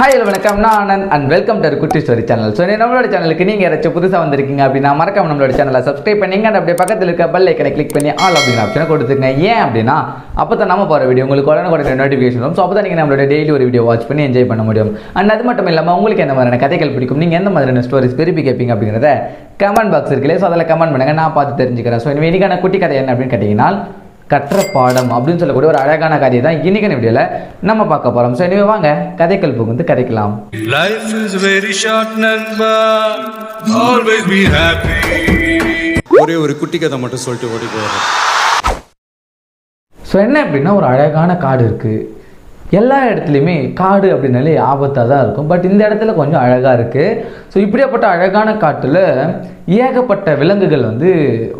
Hi hello வணக்கம். நான் Anand and welcome to குட்டி ஸ்டோரி சேனல் ஸோ நம்மளோட சேனலுக்கு நீங்கள் யாராச்சும் புதுசாக வந்திருக்கீங்க அப்படின்னா மறக்காம நம்மளோட சேனலை சப்ஸ்கிரைப் பண்ணிங்க அண்ட் அப்படியே பக்கத்தில் இருக்க பெல் ஐக்கனை கிளிக் பண்ணி ஆல் அப்படிங்கிற ஆப்ஷனை கொடுத்துருங்க ஏன் அப்படின்னா அப்போ தான் நம்ம போகிற வீடியோ உங்களுக்கு உடனே உடனே நோட்டிஃபிகேஷன் வரும். ஸோ அப்போ தான் நீங்கள் நம்மளோட டெய்லி ஒரு வீடியோ வாட்ச் பண்ணி என்ஜாய் பண்ண முடியும். அண்ட் அது மட்டும் இல்லாமல் உங்களுக்கு எந்த மாதிரியான கதைகள் பிடிக்கும்? நீங்கள் எந்த மாதிரியான ஸ்டோரிஸ் விரும்பி கேட்பீங்க அப்படிங்கிறத கமெண்ட் பாக்ஸ் இருக்குல்ல ஸோ அதில் கமெண்ட் பண்ணுங்கள் நான் பார்த்து தெரிஞ்சுக்கிறேன். ஸோ இன்னைக்கான குட்டி கதை என்ன அப்படின்னு கேட்டிங்கன்னா கற்ற பாடம் அப்படின்னு சொல்லக்கூடிய ஒரு அழகான கதையை தான் இன்னைக்கான வீடியோவில் நம்ம பார்க்க போகிறோம் ஸோ இனிமே வாங்க கதைகள் புகுந்து கதைக்கலாம் Life is very short, Nanba. Always be happy. ஒரே ஒரு குட்டி கதை மட்டும் சொல்லிட்டு ஓடி போயிடுறேன் ஸோ என்ன அப்படின்னா ஒரு அழகான காடு இருக்குது எல்லா இடத்துலையுமே காடு அப்படின்னாலே ஆபத்தாக தான் இருக்கும். பட் இந்த இடத்துல கொஞ்சம் அழகாக இருக்குது ஸோ இப்படியாப்பட்ட அழகான காட்டில் ஏகப்பட்ட விலங்குகள் வந்து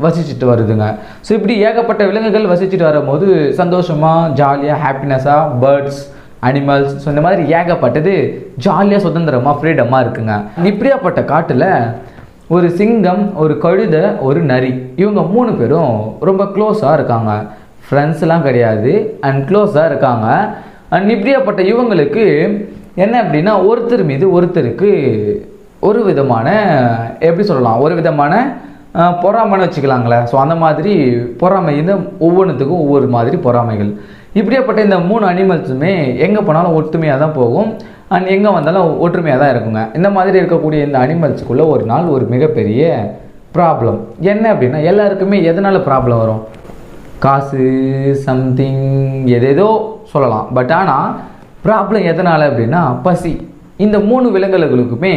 வசிச்சுட்டு வருதுங்க. ஸோ இப்படி ஏகப்பட்ட விலங்குகள் வசிச்சுட்டு வரும்போது சந்தோஷமாக ஜாலியாக ஹாப்பினஸாக பேர்ட்ஸ் அனிமல்ஸ் ஸோ இந்த மாதிரி ஏகப்பட்டது ஜாலியாக சுதந்திரமாக ஃப்ரீடமாக இருக்குங்க. இப்படியாப்பட்ட காட்டில் ஒரு சிங்கம் ஒரு கழுதை ஒரு நரி இவங்க மூணு பேரும் ரொம்ப க்ளோஸாக இருக்காங்க. ஃப்ரெண்ட்ஸ்லாம் கிடையாது அண்ட் க்ளோஸாக இருக்காங்க. இப்படியாப்பட்ட இவங்களுக்கு என்ன அப்படின்னா ஒருத்தர் மீது ஒருத்தருக்கு ஒரு விதமான எப்படி சொல்லலாம் ஒரு விதமான பொறாமைன்னு வச்சுக்கலாங்களே. ஸோ அந்த மாதிரி பொறாமை இந்த ஒவ்வொன்றுத்துக்கும் ஒவ்வொரு மாதிரி பொறாமைகள். இப்படியாப்பட்ட இந்த மூணு அனிமல்ஸுமே எங்கே போனாலும் ஒற்றுமையாக தான் போகும். அண்ட் எங்கே வந்தாலும் ஒற்றுமையாக தான் இருக்குங்க. இந்த மாதிரி இருக்கக்கூடிய இந்த அனிமல்ஸுக்குள்ளே ஒரு நாள் ஒரு மிகப்பெரிய ப்ராப்ளம் என்ன அப்படின்னா எல்லாருக்குமே எதனால் ப்ராப்ளம் வரும்? காசு சம்திங் எதேதோ சொல்லலாம். பட் ஆனால் ப்ராப்ளம் எதனால் அப்படின்னா பசி. இந்த மூணு விலங்குகளுக்குமே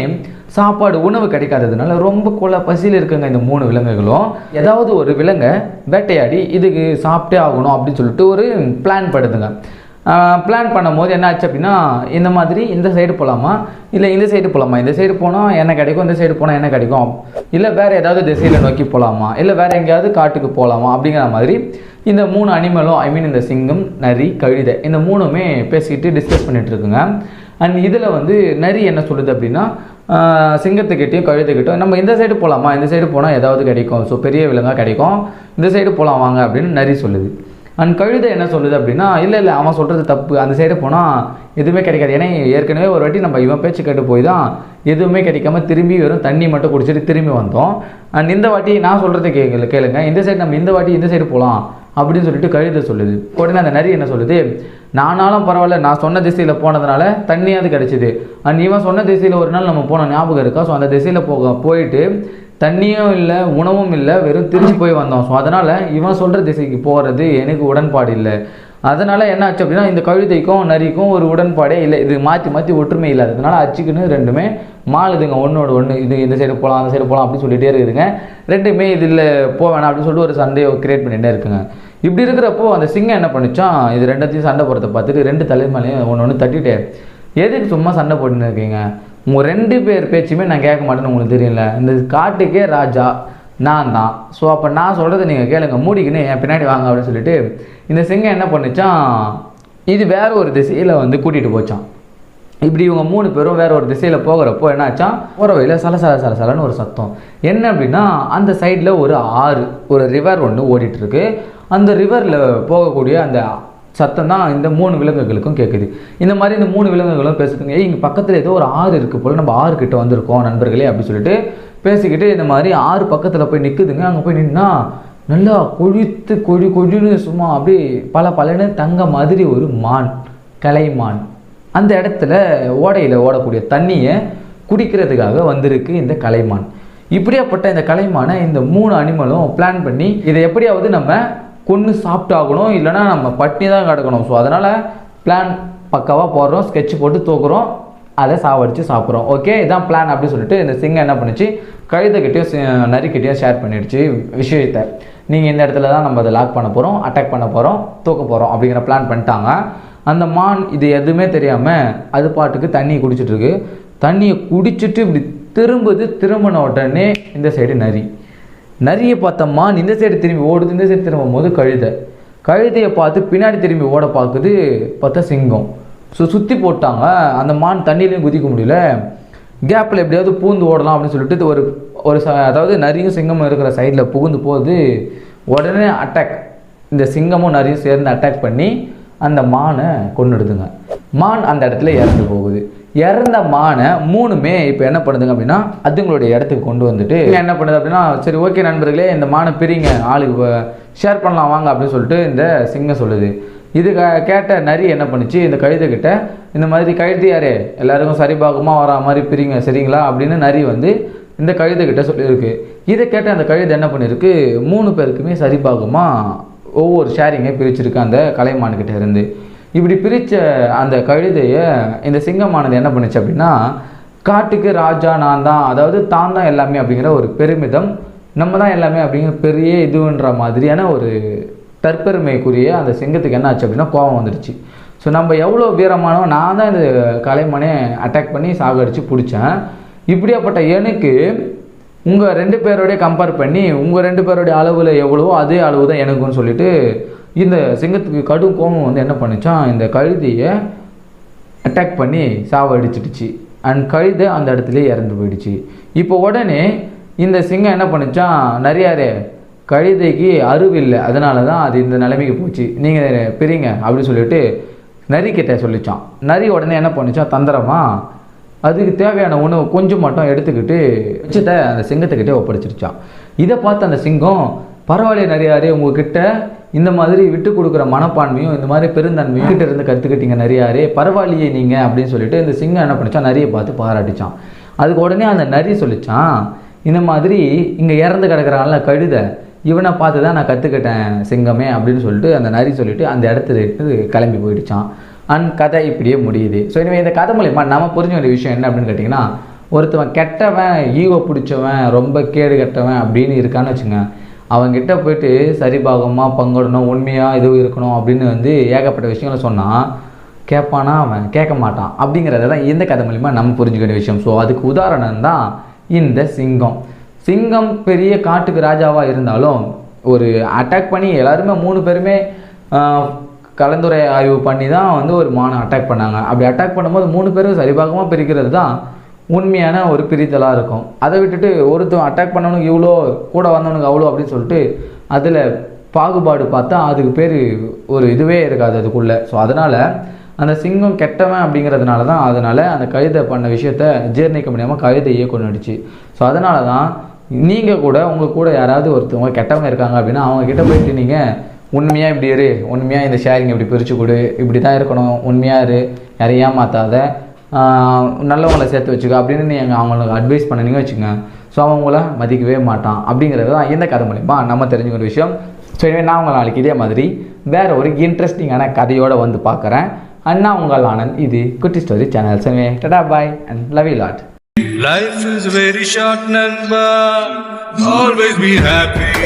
சாப்பாடு உணவு கிடைக்காததுனால ரொம்ப கொலை பசியில் இருக்குங்க இந்த மூணு விலங்குகளும். ஏதாவது ஒரு விலங்கை வேட்டையாடி இதுக்கு சாப்பிட்டே ஆகணும் அப்படின்னு சொல்லிட்டு ஒரு பிளான் படுதுங்க. பிளான் பண்ணும்போது என்ன ஆச்சு அப்படின்னா இந்த மாதிரி இந்த சைடு போகலாமா இல்லை இந்த சைடு போகலாமா இந்த சைடு போனால் என்ன கிடைக்கும்? இந்த சைடு போனால் என்ன கிடைக்கும்? இல்லை வேறு ஏதாவது திசையில் நோக்கி போகலாமா இல்லை வேறு எங்கேயாவது காட்டுக்கு போகலாமா அப்படிங்கிற மாதிரி இந்த மூணு அனிமலும் ஐ மீன் இந்த சிங்கம் நரி கழுதை இந்த மூணுமே பேசிக்கிட்டு டிஸ்கஸ் பண்ணிகிட்டு இருக்குங்க. அண்ட் இதில் வந்து நரி என்ன சொல்லுது அப்படின்னா சிங்கத்துக்கிட்டையும் கழுதைக்கிட்டும் நம்ம இந்த சைடு போகலாமா இந்த சைடு போனால் ஏதாவது கிடைக்கும். ஸோ பெரிய விலங்காக கிடைக்கும். இந்த சைடு போகலாம் வாங்க அப்படின்னு நரி சொல்லுது. அண்ட் கழுதை என்ன சொல்லுது அப்படின்னா இல்லை இல்லை அவன் சொல்கிறது தப்பு. அந்த சைடு போனால் எதுவுமே கிடைக்காது. ஏன்னா ஏற்கனவே ஒரு வாட்டி நம்ம இவன் பேச்சு கேட்டு போய் தான் எதுவுமே கிடைக்காம திரும்பி வெறும் தண்ணி மட்டும் குடிச்சிட்டு திரும்பி வந்தோம். அண்ட் இந்த வாட்டி நான் சொல்கிறது கேட்கல கேளுங்க. இந்த சைடு நம்ம இந்த வாட்டி இந்த சைடு போகலாம் அப்படின்னு சொல்லிட்டு கழுதை சொல்லுது. உடனே அந்த நரி என்ன சொல்லுது? நானாலும் பரவாயில்ல நான் சொன்ன திசையில் போனதுனால தண்ணியாவது கிடச்சிது. அண்ட் இவன் சொன்ன திசையில் ஒரு நாள் நம்ம போன ஞாபகம் இருக்கா? ஸோ அந்த திசையில் போக போயிட்டு தண்ணியும் இல்லை உணவும் இல்லை வெறும் திருச்சி போய் வந்தோம். ஸோ அதனால் இவன் சொல்கிற திசைக்கு போகிறது எனக்கு உடன்பாடு இல்லை. அதனால் என்ன ஆச்சு அப்படின்னா இந்த கவிதைக்கும் நரிக்கும் ஒரு உடன்பாடே இல்லை. இது மாற்றி மாற்றி ஒற்றுமை இல்லாததுனால அச்சுக்குன்னு ரெண்டுமே மாளுதுங்க ஒன்றோட ஒன்று இது இந்த சைடு போகலாம் அந்த சைடு போகலாம் அப்படின்னு சொல்லிகிட்டே இருக்குதுங்க. ரெண்டுமே இதில் போவேணாம் அப்படின்னு சொல்லிட்டு ஒரு சண்டையை கிரியேட் பண்ணிகிட்டே இருக்குங்க. இப்படி இருக்கிறப்போ அந்த சிங்கம் என்ன பண்ணுச்சான் இது ரெண்டத்தையும் சண்டை போடுறத பார்த்துட்டு ரெண்டு தலைமையிலையும் ஒன்று ஒன்று தட்டிட்டு எதுக்கு சும்மா சண்டை போட்டுன்னு இருக்கீங்க? உங்கள் ரெண்டு பேர் பேச்சுமே நான் கேட்க மாட்டேன்னு உங்களுக்கு தெரியல இந்த காட்டுக்கே ராஜா நான் தான். ஸோ அப்போ நான் சொல்கிறத நீங்கள் கேளுங்க. மூடிக்கின்னு என் பின்னாடி வாங்க அப்படின்னு சொல்லிட்டு இந்த சிங்கம் என்ன பண்ணுச்சான் இது வேற ஒரு திசையில் வந்து கூட்டிகிட்டு போச்சான் இப்படி இவங்க மூணு பேரும் வேற ஒரு திசையில் போகிறப்போ என்னாச்சான் போகிற வழியில் சல சல சல சலன்னு ஒரு சத்தம். என்ன அப்படின்னா அந்த சைடில் ஒரு ஆறு ஒரு ரிவர் ஒன்று ஓடிட்டுருக்கு அந்த ரிவரில் போகக்கூடிய அந்த சத்தம் தான் இந்த மூணு விலங்குகளுக்கும் கேட்குது இந்த மாதிரி இந்த மூணு விலங்குகளும் பேசுதுங்க. ஏய் இங்கே பக்கத்தில் ஏதோ ஒரு ஆறு இருக்குது போல் நம்ம ஆறு கிட்ட வந்திருக்கோம் நண்பர்களே அப்படி சொல்லிட்டு பேசிக்கிட்டு இந்த மாதிரி ஆறு பக்கத்தில் போய் நிற்குதுங்க அங்கே போய் நின்னா நல்லா கொழித்து கொழி கொழின்னு சும்மா அப்படியே பல பலன்னு தங்க மாதிரி ஒரு மான் கலைமான் அந்த இடத்துல ஓடையில் ஓடக்கூடிய தண்ணியை குடிக்கிறதுக்காக வந்திருக்கு இந்த கலைமான் இப்படியாப்பட்ட இந்த கலைமானை இந்த மூணு அனிமலும் பிளான் பண்ணி இதை எப்படியாவது நம்ம கொன்று சாப்பிட்டாகணும் இல்லைன்னா நம்ம பட்னி தான் கிடக்கணும். ஸோ அதனால் பிளான் பக்காவாக போடுறோம் ஸ்கெட்ச் போட்டு தூக்குறோம் அதை சாவடித்து சாப்பிட்றோம். ஓகே இதான் பிளான் அப்படின்னு சொல்லிட்டு இந்த சிங்கம் என்ன பண்ணுச்சு? கழுதைக்கிட்டையும் நரிக்கிட்டையும் ஷேர் பண்ணிடுச்சு விஷயத்தை. நீங்கள் இந்த இடத்துல தான் நம்ம அதை லாக் பண்ண போகிறோம் அட்டாக் பண்ண போகிறோம் தூக்க போகிறோம் அப்படிங்கிற பிளான் பண்ணிட்டாங்க. அந்த மான் இது எதுவுமே தெரியாமல் அது பாட்டுக்கு தண்ணி குடிச்சிட்ருக்கு தண்ணியை குடிச்சிட்டு இப்படி திரும்புது திரும்பின உடனே இந்த சைடு நரி. நிறைய பார்த்த மான் இந்த சைடு திரும்பி ஓடுது இந்த சைடு திரும்பும் போது கழுதை. கழுதையை பார்த்து பின்னாடி திரும்பி ஓட பார்க்குது பார்த்தா சிங்கம். ஸோ சுற்றி போட்டாங்க. அந்த மான் தண்ணியிலையும் குதிக்க முடியல. கேப்பில் எப்படியாவது பூந்து ஓடலாம் அப்படின்னு சொல்லிட்டு ஒரு ஒரு ச அதாவது நரியும் சிங்கமும் இருக்கிற சைடில் புகுந்து போகுது. உடனே அட்டாக் இந்த சிங்கமும் நரியும் சேர்ந்து அட்டாக் பண்ணி அந்த மானை கொண்டுடுதுங்க மான் அந்த இடத்துல இறந்து போகுது. இறந்த மானை மூணுமே இப்போ என்ன பண்ணுதுங்க அப்படின்னா அதுங்களுடைய இடத்துக்கு கொண்டு வந்துட்டு என்ன பண்ணுது அப்படின்னா சரி ஓகே நண்பர்களே இந்த மானை பிரிங்க ஆளுக்கு ஷேர் பண்ணலாம் வாங்க அப்படின்னு சொல்லிட்டு இந்த சிங்கம் சொல்லுது. இது கேட்ட நரி என்ன பண்ணுச்சு இந்த கழுதைக்கிட்ட இந்த மாதிரி கழுதியாரே எல்லாருக்கும் சரிபாகமாக வரா மாதிரி பிரிங்க சரிங்களா? அப்படின்னு நரி வந்து இந்த கழுதைக்கிட்ட சொல்லியிருக்கு. இதை கேட்ட அந்த கழுதை என்ன பண்ணியிருக்கு மூணு பேருக்குமே சரிபாகமாக ஒவ்வொரு ஷேரிங்கை பிரிச்சிருக்கு அந்த கலைமான்கிட்ட இருந்து. இப்படி பிரித்த அந்த கழுதையை இந்த சிங்கமானது என்ன பண்ணுச்சு அப்படின்னா காட்டுக்கு ராஜா நான் தான் அதாவது தான் தான் எல்லாமே அப்படிங்கிற ஒரு பெருமிதம் நம்ம தான் எல்லாமே அப்படிங்கிற பெரிய இதுன்ற மாதிரியான ஒரு தற்பெருமைக்குரிய அந்த சிங்கத்துக்கு என்ன ஆச்சு அப்படின்னா கோபம் வந்துடுச்சு. ஸோ நம்ம எவ்வளோ வீரமானோ நான் தான் இந்த கலைமனே அட்டாக் பண்ணி சாகடிச்சு பிடிச்சேன். இப்படியாப்பட்ட எனக்கு உங்கள் ரெண்டு பேரோடய கம்பேர் பண்ணி உங்கள் ரெண்டு பேரோடைய அளவில் எவ்வளவோ அதே அளவு தான் எனக்குன்னு சொல்லிட்டு இந்த சிங்கத்துக்கு கடும் கோபம் வந்து என்ன பண்ணுச்சான் இந்த கழுதியை அட்டாக் பண்ணி சாவடிச்சிடுச்சு அண்ட் கழுதை அந்த இடத்துல இறந்து போயிடுச்சு. இப்போ உடனே இந்த சிங்கம் என்ன பண்ணுச்சான் நிறையாரே கழுதைக்கு அறிவில்லை அதனால தான் அது இந்த நிலைமைக்கு போச்சு. நீங்கள் பிரிங்க அப்படின்னு சொல்லிட்டு நரி கிட்ட சொல்லிச்சான். நரி உடனே என்ன பண்ணுச்சான் தந்திரமா அதுக்கு தேவையான உணவு கொஞ்சம் மட்டும் எடுத்துக்கிட்டு வச்சுட்ட அந்த சிங்கத்துக்கிட்டே ஒப்படைச்சிருச்சான். இதை பார்த்து அந்த சிங்கம் பரவாயில்ல நிறையாரு உங்ககிட்ட இந்த மாதிரி விட்டு கொடுக்குற மனப்பான்மையும் இந்த மாதிரி பெருந்தன்மையும் கிட்ட இருந்து கற்றுக்கிட்டீங்க நிறையாரே பரவாயில்லையே நீங்கள் அப்படின்னு சொல்லிட்டு இந்த சிங்கம் என்ன பண்ணிச்சான்? நரியை பார்த்து பாராட்டிச்சான். அதுக்கு உடனே அந்த நரி சொல்லிச்சான் இந்த மாதிரி இங்கே இறந்து கிடக்கிறான்ல கழுதை இவனை பார்த்து தான் நான் கற்றுக்கிட்டேன் சிங்கமே அப்படின்னு சொல்லிட்டு அந்த நரி சொல்லிட்டு அந்த இடத்துல இருந்து கிளம்பி போயிடுச்சான். அண்ட் கதை இப்படியே முடியுது. ஸோ இனிமேல் இந்த கதை மூலியமா நம்ம புரிஞ்ச வேண்டிய விஷயம் என்ன அப்படின்னு கேட்டிங்கன்னா ஒருத்தவன் கெட்டவன் ஈவோ பிடிச்சவன் ரொம்ப கேடு கெட்டவன் அப்படின்னு இருக்கான்னு வச்சுங்க அவன்கிட்ட போயிட்டு சரிபாகமாக பங்கிடணும் உண்மையாக இது இருக்கணும் அப்படின்னு வந்து ஏகப்பட்ட விஷயங்களை சொன்னால் கேட்பானா அவன்? கேட்க மாட்டான். அப்படிங்கிறத தான் இந்த கதை மூலிமா நம்ம புரிஞ்சுக்க வேண்டிய விஷயம். ஸோ அதுக்கு உதாரணம் தான் இந்த சிங்கம். சிங்கம் பெரிய காட்டுக்கு ராஜாவாக இருந்தாலும் ஒரு அட்டாக் பண்ணி எல்லாருமே மூணு பேருமே கலந்துரை ஆய்வு பண்ணி தான் வந்து ஒரு மானை அட்டாக் பண்ணாங்க. அப்படி அட்டாக் பண்ணும்போது மூணு பேரும் சரிபாகமாக பிரிக்கிறது தான் உண்மையான ஒரு பிரிதலாக இருக்கும். அதை விட்டுட்டு ஒருத்தன் அட்டாக் பண்ணவனுக்கு இவ்வளோ கூட வந்தவனுக்கு அவ்வளோ அப்படின்னு சொல்லிட்டு அதில் பாகுபாடு பார்த்தா அதுக்கு பேர் ஒரு இதுவே இருக்காது அதுக்குள்ளே. ஸோ அதனால் அந்த சிங்கம் கெட்டவன் அப்படிங்கிறதுனால தான் அதனால் அந்த கழுதை பண்ண விஷயத்த ஜீர்ணிக்க முடியாமல் கழுதையே கொண்டுடுச்சு ஸோ அதனால தான் நீங்கள் கூட உங்கள் கூட யாராவது ஒருத்தவங்க கெட்டவங்க இருக்காங்க அப்படின்னா அவங்க கிட்ட போயிட்டு நீங்கள் உண்மையாக இப்படி இரு உண்மையாக இந்த ஷேரிங் இப்படி பிரித்து கொடு இப்படி தான் இருக்கணும் உண்மையாக இரு யாரையும் மாற்றாத நல்லவங்களை சேர்த்து வச்சுக்க அப்படின்னு நீங்கள் அவங்களுக்கு அட்வைஸ் பண்ணினீங்க வச்சுங்க ஸோ அவங்கள மதிக்கவே மாட்டான் அப்படிங்கிறது தான் இந்த கதை மூலிமா நம்ம தெரிஞ்சுக்கிற ஒரு விஷயம். ஸோ எனவே நான் உங்களை நாளைக்கு இதே மாதிரி வேறு ஒரு இன்ட்ரெஸ்டிங்கான கதையோடு வந்து பார்க்குறேன். அண்ணா உங்கள் ஆனந்த். இது குட்டி ஸ்டோரி சேனல் எனவே tata bye and love you lot Life is very short, Nanba. Always be happy.